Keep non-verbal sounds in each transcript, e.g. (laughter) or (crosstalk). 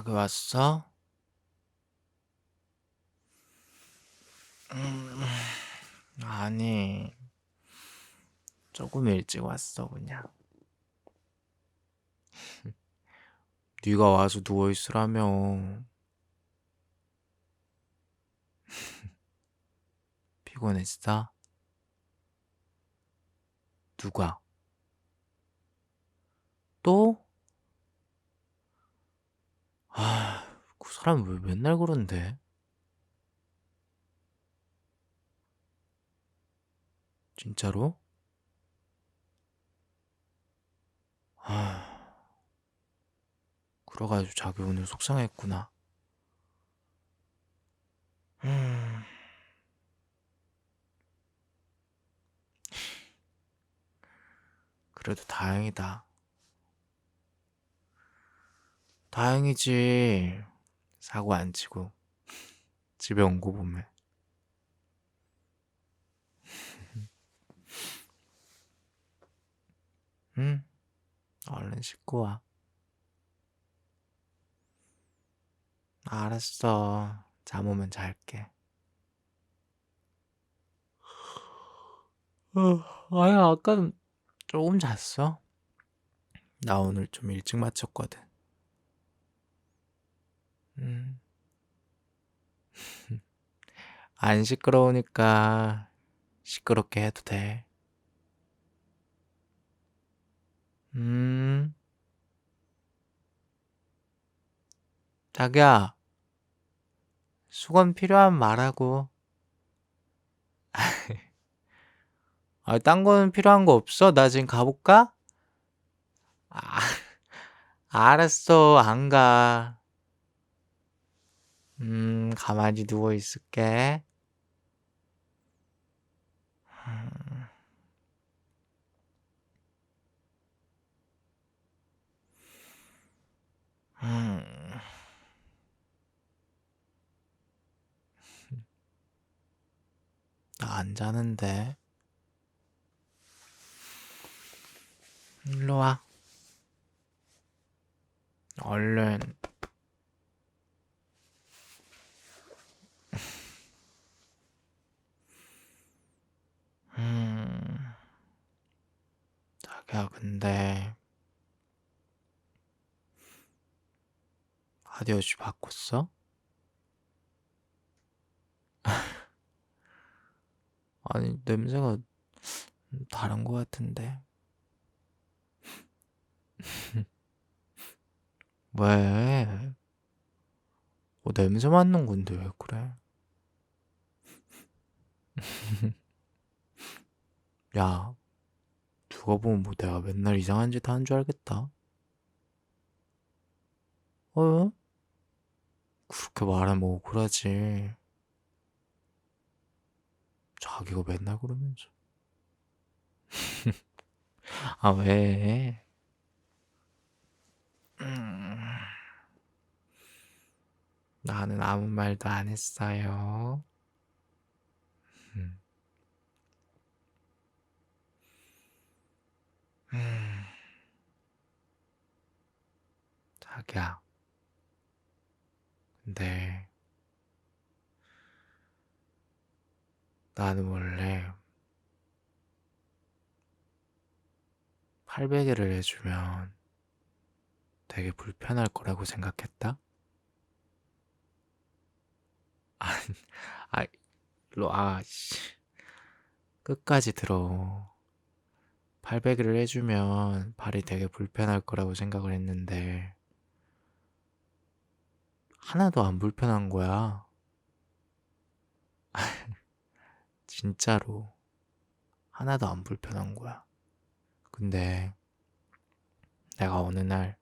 자기 왔어? 음, 아니, 조금 일찍 왔어, 그냥. (laughs) 네가 와서 누워 있으라며. (laughs) 피곤했어? 누가? 또? 아, 그 사람 왜 맨날 그런데? 진짜로? 아, 그래가지고 자기 오늘 속상했구나. 음, 그래도 다행이다. 다행이지. 사고 안 치고 집에 온 거 보면. (laughs) 응, 얼른 씻고 와. 알았어. 잠 오면 잘게. 어, 아야, 아까 조금 잤어. 나 오늘 좀 일찍 마쳤거든. 음, (laughs) 안 시끄러우니까 시끄럽게 해도 돼. 음, 자기야, 수건 필요하면 말하고. (laughs) 아, 딴 거는 필요한 거 없어? 나 지금 가볼까? 아, (laughs) 알았어, 안 가. 음, 가만히 누워 있을게. 음, 음. 나안 자는데. 일로 와. 얼른. 음, 자기야, 근데, 아디오시 바꿨어? (laughs) 아니, 냄새가 다른 거 같은데. (laughs) 왜? 뭐 냄새 맡는 건데 왜 그래? (laughs) 야, 누가 보면 뭐 내가 맨날 이상한 짓 하는 줄 알겠다. 어? 그렇게 말하면 억울하지. 자기가 맨날 그러면서. (laughs) 아, 왜? 음, 나는 아무 말도 안 했어요. 음, 음, 자기야. 근데 나는 원래 팔베개를 해주면 되게 불편할 거라고 생각했다? 아니, 아, 일로, 아, 씨. 끝까지 들어. 팔베개를 해주면 발이 되게 불편할 거라고 생각을 했는데, 하나도 안 불편한 거야. (laughs) 진짜로. 하나도 안 불편한 거야. 근데 내가 어느 날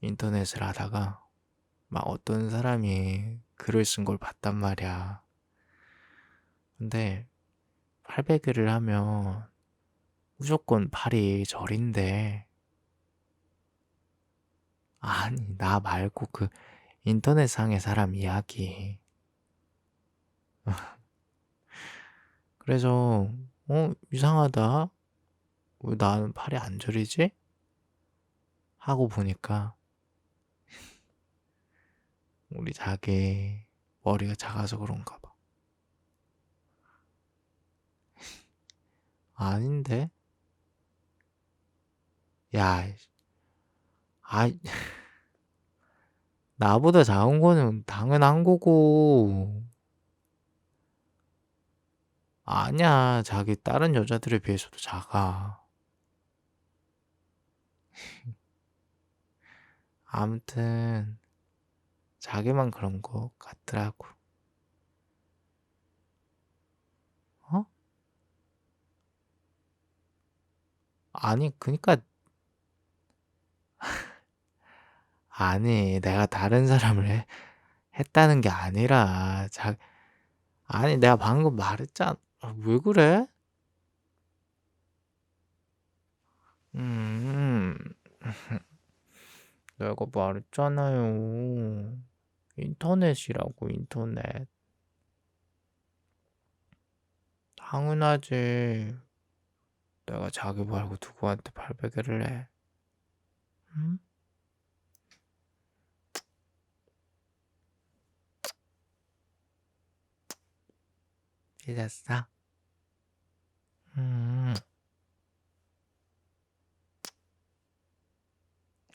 인터넷을 하다가 막 어떤 사람이 글을 쓴 걸 봤단 말이야. 근데 팔베개를 하면 무조건 팔이 저린대. 아니, 나 말고 그 인터넷상의 사람 이야기. (laughs) 그래서, 어, 이상하다. 왜 나는 팔이 안 저리지? 하고 보니까 (laughs) 우리 자기 머리가 작아서 그런가 봐. (laughs) 아닌데? 야, 아, 나보다 작은 거는 당연한 거고. 아니야, 자기 다른 여자들에 비해서도 작아. (laughs) 아무튼, 자기만 그런 거 같더라고. 어? 아니, 그니까, 아니, 내가 다른 사람을 해, 했다는 게 아니라, 자, 아니, 내가 방금 말했잖아. 아, 왜 그래? 음, (laughs) 내가 말했잖아요. 인터넷이라고, 인터넷. 당연하지. 내가 자기 말고 누구한테 발베개를 해. 응? 삐졌어? 음.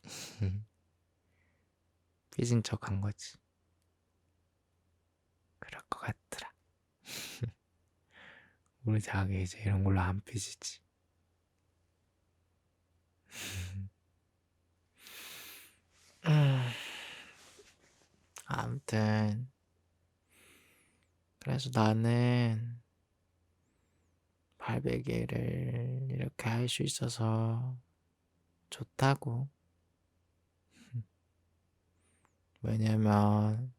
(laughs) 삐진 척 한 거지. 그럴 것 같더라. (laughs) 우리 자기 이제 이런 걸로 안 삐지지. (laughs) 아무튼 그래서 나는 발베개를 이렇게 할 수 있어서 좋다고. (laughs) 왜냐면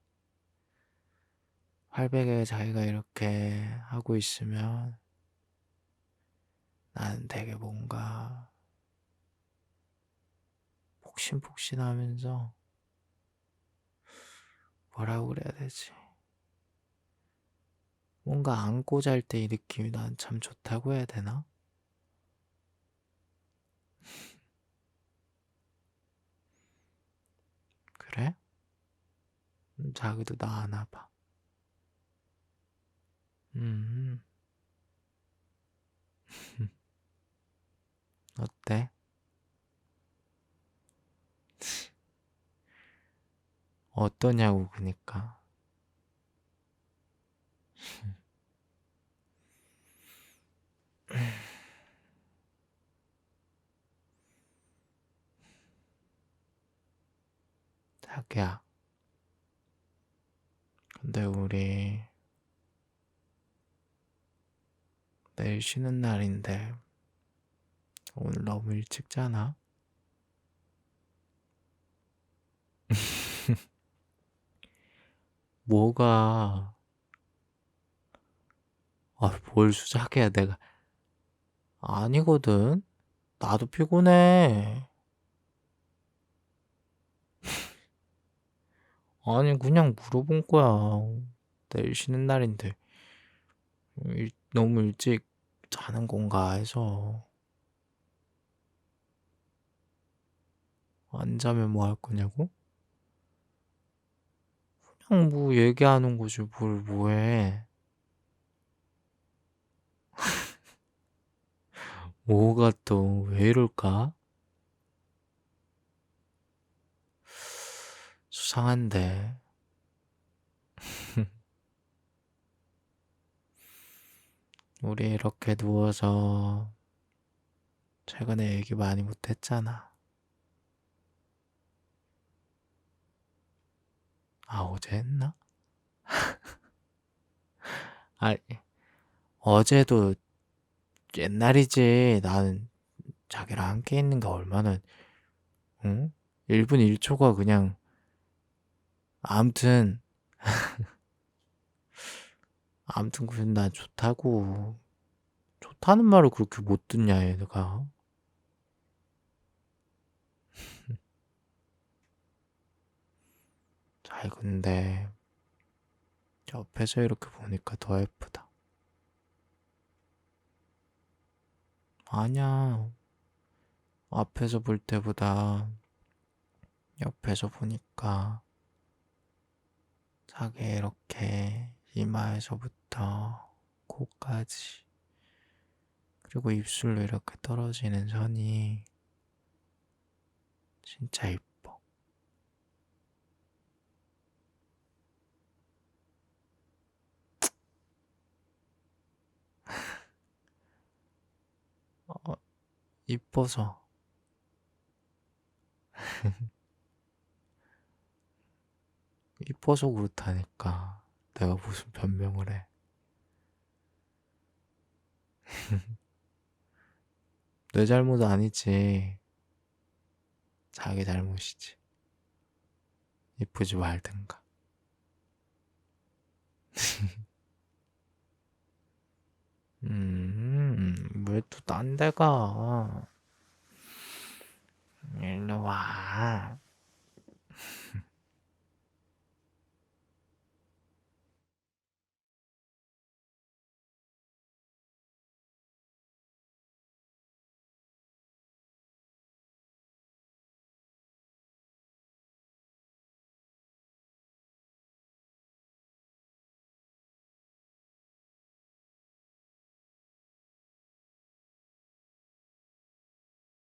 발베개 자기가 이렇게 하고 있으면 나는 되게 뭔가 폭신폭신하면서 뭐라고 그래야 되지? 뭔가 안고 잘 때 이 느낌이 난 참 좋다고 해야 되나? 그래? 음, 자기도 나 아나 봐. 음. (laughs) 어때? 어떠냐고 그니까. 자기야. 근데 우리 내일 쉬는 날인데 오늘 너무 일찍 자나? (laughs) 뭐가 아, 뭘 수작해야 내가 아니거든. 나도 피곤해. 아니, 그냥 물어본 거야. 내일 쉬는 날인데 일, 너무 일찍 자는 건가 해서 안 자면 뭐 할 거냐고? 그냥 뭐 얘기하는 거지 뭘 뭐해. (laughs) 뭐가 또 왜 이럴까? 수상한데. (laughs) 우리 이렇게 누워서 최근에 얘기 많이 못했잖아. 아, 어제 했나? (laughs) 아, 어제도 옛날이지. 나는 자기랑 함께 있는 게 얼마나, 응? 1분 1초가 그냥, 아무튼, (laughs) 아무튼 그냥 난 좋다고. 좋다는 말을 그렇게 못 듣냐, 얘가. 잘 (laughs) 근데 옆에서 이렇게 보니까 더 예쁘다. 아니야. 앞에서 볼 때보다 옆에서 보니까 자기 이렇게 이마에서부터 코까지 그리고 입술로 이렇게 떨어지는 선이 진짜 이뻐. (laughs) 어, 이뻐서. (laughs) 이뻐서 그렇다니까. 내가 무슨 변명을 해. (laughs) 내 잘못 아니지. 자기 잘못이지. 이쁘지 말든가. (laughs) 음, 왜 또 딴 데 가? 일로 와.